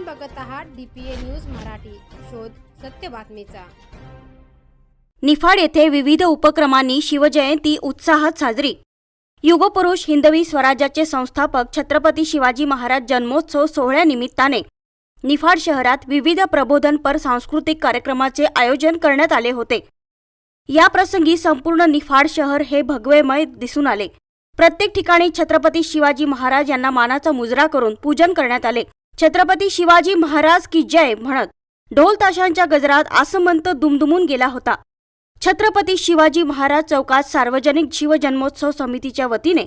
आपण बघत आहात डीपीए न्यूज मराठी. शोध सत्य बातमीचा. निफाड येथे विविध उपक्रमांनी शिवजयंती उत्साहात साजरी. युगपुरुष हिंदवी स्वराज्याचे संस्थापक छत्रपती शिवाजी महाराज जन्मोत्सव सोहळ्यानिमित्ताने निफाड शहरात विविध प्रबोधनपर सांस्कृतिक कार्यक्रमाचे आयोजन करण्यात आले होते. या प्रसंगी संपूर्ण निफाड शहर हे भगवेमय दिसून आले. प्रत्येक ठिकाणी छत्रपती शिवाजी महाराज यांना मानाचा मुजरा करून पूजन करण्यात आले. छत्रपती शिवाजी महाराज की जय म्हणत ढोल ताशांच्या गजरात आसमंत दुमदुमून गेला होता. छत्रपती शिवाजी महाराज चौकात सार्वजनिक शिवजन्मोत्सव समितीच्या वतीने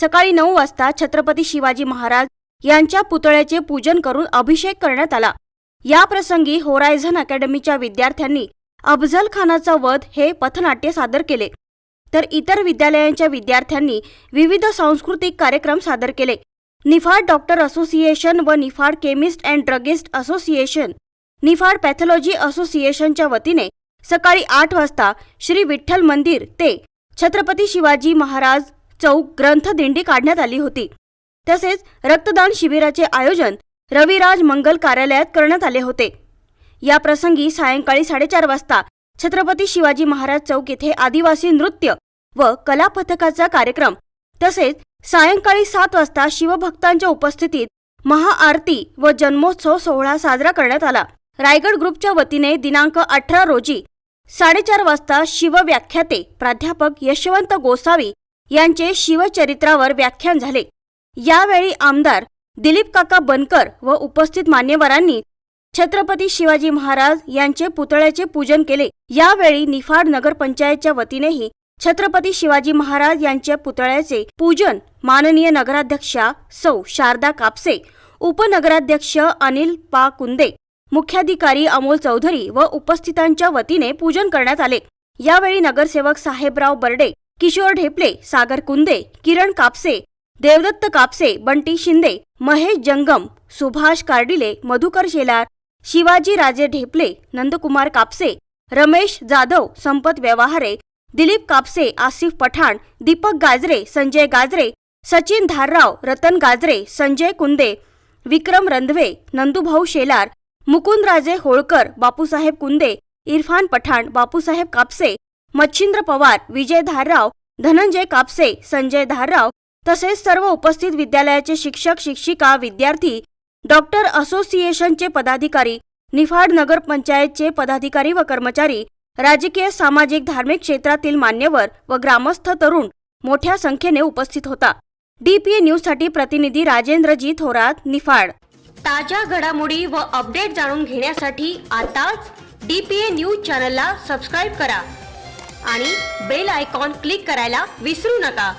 सकाळी नऊ वाजता छत्रपती शिवाजी महाराज यांच्या पुतळ्याचे पूजन करून अभिषेक करण्यात आला. या प्रसंगी होरायझन अकॅडमीच्या विद्यार्थ्यांनी अफझल खानाचा वध हे पथनाट्य सादर केले. तर इतर विद्यालयांच्या विद्यार्थ्यांनी विविध सांस्कृतिक कार्यक्रम सादर केले. निफाड डॉक्टर असोसिएशन व Niphad chemist and druggist association. Niphad pathology असोसिएशनच्या वतीने सकाळी आठ वाजता श्री विठ्ठल मंदिर ते छत्रपती शिवाजी महाराज चौक ग्रंथदिंडी काढण्यात आली होती. तसेच रक्तदान शिबिराचे आयोजन रविराज मंगल कार्यालयात करण्यात आले होते. या प्रसंगी सायंकाळी साडेचार वाजता छत्रपती शिवाजी महाराज चौक येथे आदिवासी नृत्य व कला पथकाचा कार्यक्रम तसेच सायंकाळी सात वाजता शिवभक्तांच्या उपस्थितीत महाआरती व जन्मोत्सव सोहळा साजरा करण्यात आला. रायगड ग्रुपच्या वतीने दिनांक अठरा रोजी साडेचार वाजता शिवव्याख्याते प्राध्यापक यशवंत गोसावी यांचे शिवचरित्रावर व्याख्यान झाले. यावेळी आमदार दिलीप काका बनकर व उपस्थित मान्यवरांनी छत्रपती शिवाजी महाराज यांचे पुतळ्याचे पूजन केले. यावेळी निफाड नगरपंचायतच्या वतीनेही छत्रपती शिवाजी महाराज यांच्या पुतळ्याचे पूजन माननीय नगराध्यक्षा सौ शारदा कापसे उपनगराध्यक्ष अनिल पा कुंदे मुख्याधिकारी अमोल चौधरी व उपस्थितांच्या वतीने पूजन करण्यात आले. यावेळी नगरसेवक साहेबराव बर्डे किशोर ढेपले सागर कुंदे किरण कापसे देवदत्त कापसे बंटी शिंदे महेश जंगम सुभाष कार्डिले मधुकर शेलार शिवाजी राजे ढेपले नंदकुमार कापसे रमेश जाधव संपत व्यवहारे दिलीप कापसे आसिफ पठाण दीपक गाजरे संजय गाजरे सचिन धारराव रतन गाजरे संजय कुंदे विक्रम रंधवे नंदुभाऊ शेलार मुकुंदराजे होळकर बापूसाहेब कुंदे इरफान पठाण बापूसाहेब कापसे मच्छिंद्र पवार विजय धारराव धनंजय कापसे संजय धारराव तसेच सर्व उपस्थित विद्यालयाचे शिक्षक शिक्षिका विद्यार्थी डॉक्टर असोसिएशनचे पदाधिकारी निफाड नगर पंचायतचे पदाधिकारी व कर्मचारी राजकीय सामाजिक धार्मिक क्षेत्रातील मान्यवर व ग्रामस्थ तरुण मोठ्या संख्येने उपस्थित होता. डीपीए न्यूजसाठी प्रतिनिधी राजेंद्रजी थोरात निफाड. ताज्या घडामोडी व अपडेट जाणून घेण्यासाठी आताच डीपीए न्यूज चॅनलला सबस्क्राईब करा आणि बेल आयकॉन क्लिक करायला विसरू नका.